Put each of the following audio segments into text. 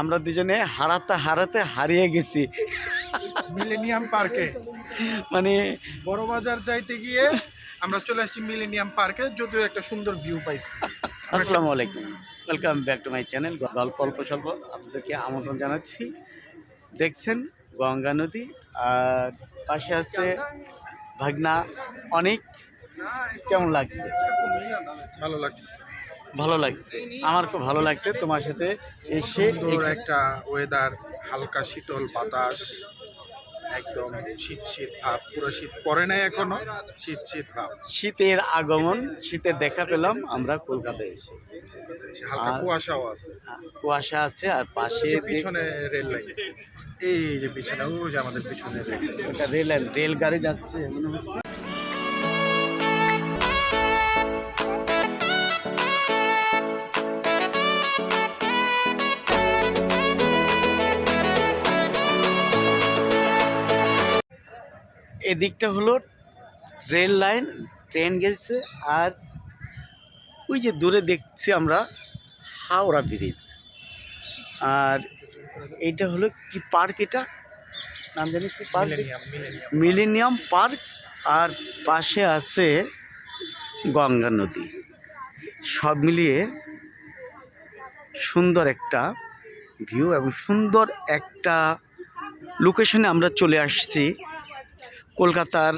আমরা দুজনে হারাতে হারাতে হারিয়ে গেছি। মিলেনিয়াম পার্কে মানে বড় বাজার যাইতে গিয়ে আমরা চলে আসছি মিলেনিয়াম পার্কে যদিও একটা সুন্দর ভিউ পাইছি। আসসালামু আলাইকুম। Welcome back to my channel গল্প অল্প স্বল্প। আপনাদেরকে আমন্ত্রণ জানাচ্ছি। দেখছেন গঙ্গা নদী আর পাশে আছে ভাগনা অনেক। কেমন লাগছে? ভালো লাগতেছে। ভালো লাগছে। আমার খুব ভালো লাগছে তোমার সাথে এসে একটা ওয়েদার হালকা শীতল বাতাস একদম শীত শীত ভাব পুরো শীত পড়ে নাই এখনও শীত শীত ভাব। শীতের আগমন শীতের দেখা পেলাম আমরা কলকাতায় এসে। হালকা কুয়াশাও আছে। কুয়াশা আছে আর পাশে পিছনে রেল লাইন। এই যে পিছনে ওই যে আমাদের পিছনে রেল। লাইন একটা রেল রেল গাড়ি যাচ্ছে মনে হচ্ছে। এদিকটা হলো রেল লাইন ট্রেন গেছে আর ওই যে দূরে দেখছি আমরা হাওড়া ব্রিজ। আর এইটা হলো কি পার্ক এটা? নাম জানি কি পার্ক? Millennium park. আর পাশে আছে গঙ্গা নদী। সব মিলিয়ে সুন্দর একটা ভিউ এবং সুন্দর একটা লোকেশনে আমরা চলে আসছি। কলকাতার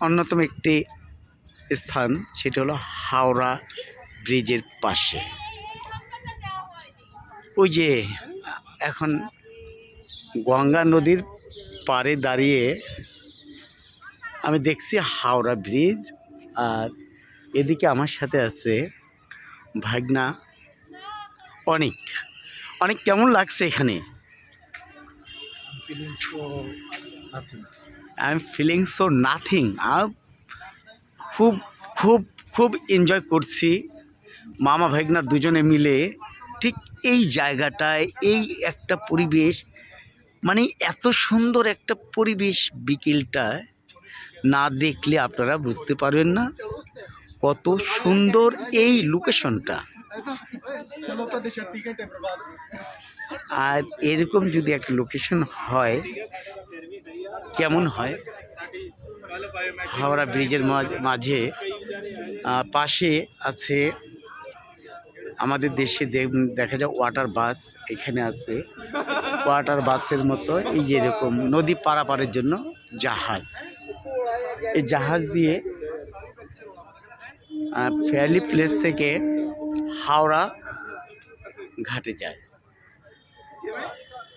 অন্যতম একটি স্থান সেটা হলো হাওড়া ব্রিজের পাশে। ওই যে এখন গঙ্গা নদীর পাড়ে দাঁড়িয়ে আমি দেখছি হাওড়া ব্রিজ আর এদিকে আমার সাথে আছে ভাগনা অনেক। অনেক কেমন লাগছে এখানে? So nothing I am feeling so nothing খুব খুব খুব এনজয় করছি। মামা, ভাগনা দুজনে মিলে ঠিক এই জায়গাটায়, এই একটা পরিবেশ মানে এত সুন্দর একটা পরিবেশ বিকেলটায় না দেখলে আপনারা বুঝতে পারবেন না। কত সুন্দর এই লোকেশনটা আর এরকম যদি একটা লোকেশন হয়, কেমন হয়? হাওড়া ব্রিজের মাঝ- পাশে আছে আমাদের দেশে দেখা যায় ওয়াটার বাস এখানে আছে। ওয়াটার বাসের মতো এই যে এরকম নদী পারাপারের জন্য জাহাজ। এই জাহাজ দিয়ে ফেয়ারলি প্লেস থেকে হাওড়া ঘাটে যায়।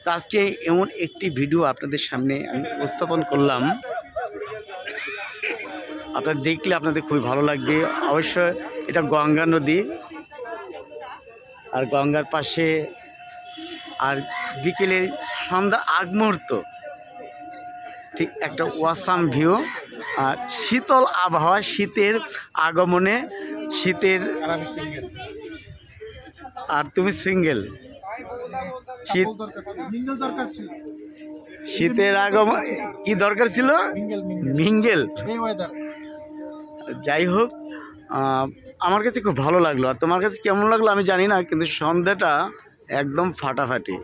তো আজকে এমন একটি ভিডিও আপনাদের সামনে আমি উপস্থাপন করলাম। আপনারা দেখলে আপনাদের খুবই ভালো লাগবে। অবশ্যই এটা গঙ্গা নদী আর গঙ্গার পাশে আর বিকেলে সন্ধ্যা আগ মুহূর্ত ঠিক একটা ওয়াসাম ভিউ আর শীতল আবহাওয়া, শীতের আগমনে শীতের আর তুমি সিঙ্গেল। শীত শীতের আগমন কি দরকার ছিল? মিঙ্গেল। যাই হোক আমার কাছে খুব ভালো লাগল। আর তোমার কাছে কেমন লাগল আমি জানি না, কিন্তু সন্ধ্যাটা একদম ফাটাফাটি।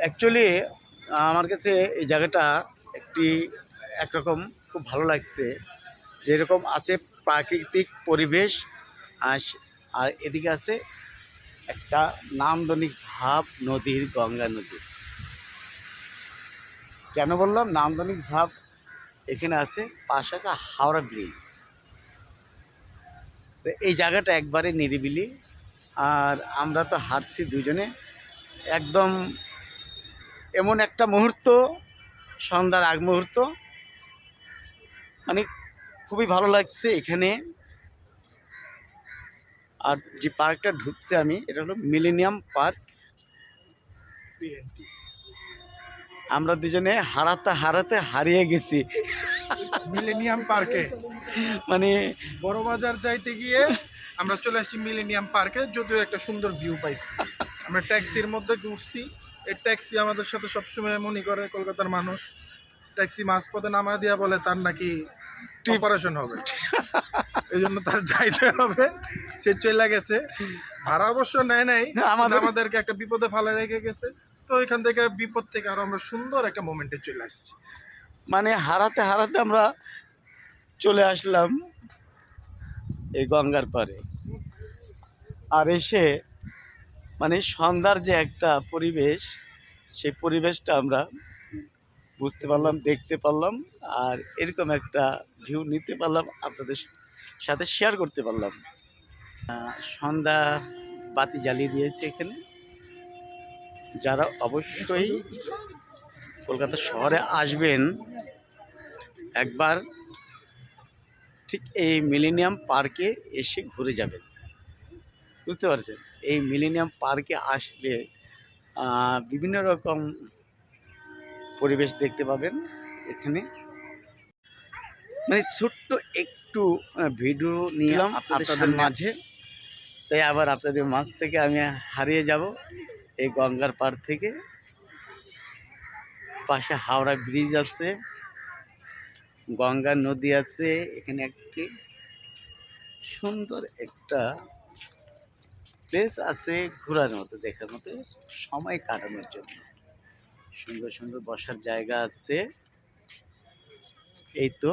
অ্যাকচুয়ালি আমার কাছে এই জায়গাটা একটি একরকম খুব ভালো লাগছে। যেরকম আছে প্রাকৃতিক পরিবেশ, আর এদিকে আছে একটা নামদনিক ভাব নদীর, গঙ্গা নদী। কেন বললাম? নামদনিক ভাব এখানে আছে, পাশে আছে হাওড়া ব্রিজ। এই জায়গাটা একবারে নিরিবিলি, আর আমরা তো হাঁটছি দুজনে। একদম এমন একটা মুহূর্ত, সন্ধ্যার আগ মুহূর্ত। মানে খুবই ভালো লাগছে এখানে। আর যে পার্কটা ঢুকছে আমি এটা হলো মিলেনিয়াম পার্ক। আমরা দুজনে হারাতে হারাতে হারিয়ে গেছি। মিলেনিয়াম পার্কে। মানে বড় বাজার যাইতে গিয়ে আমরা চলে আসছি মিলেনিয়াম পার্কে যদিও একটা সুন্দর ভিউ পাইছি। আমরা ট্যাক্সির মধ্যে ঘুরছি। এই ট্যাক্সি আমাদের সাথে সবসময় মনে করে কলকাতার মানুষ। ট্যাক্সি মাঝপথে নামা দিয়া বলে তার নাকি অপারেশন হবে। এই জন্য তার যাইতে হবে। সে চলে গেছে। ভাড়া অবশ্য নেয় নাই আমাদের- আমাদের আমাদেরকে একটা বিপদে ফালে রেখে গেছে। তো এখান থেকে বিপদ থেকে আরও আমরা সুন্দর একটা মোমেন্টে চলে আসছি। মানে হারাতে হারাতে আমরা চলে আসলাম এই গঙ্গার পারে। আর এসে মানে সন্ধ্যার যে একটা পরিবেশ সেই পরিবেশটা আমরা বুঝতে পারলাম দেখতে পারলাম। আর এরকম একটা ভিউ নিতে পারলাম, আপনাদের সাথে শেয়ার করতে পারলাম। সন্ধ্যা বাতি জ্বালিয়ে দিয়েছে এখানে। যারা অবশ্যই কলকাতা শহরে আসবেন, একবার ঠিক এই মিলেনিয়াম পার্কে এসে ঘুরে যাবেন। বুঝতে পারছেন? এই মিলেনিয়াম পার্কে আসলে বিভিন্ন রকম পরিবেশ দেখতে পাবেন এখানে। মানে ছোট্ট একটু ভিডিও নিলাম আপনাদের মাঝে। তাই আবার আপনাদের মাঝ থেকে আমি হারিয়ে যাব এই গঙ্গার পাড় থেকে। পাশে হাওড়া ব্রিজ আছে গঙ্গা নদী আছে এখানে একটি সুন্দর একটা প্লেস আছে ঘোরার মতো দেখার মতো সময় কাটানোর জন্য। সুন্দর সুন্দর বসার জায়গা আছে। এই তো।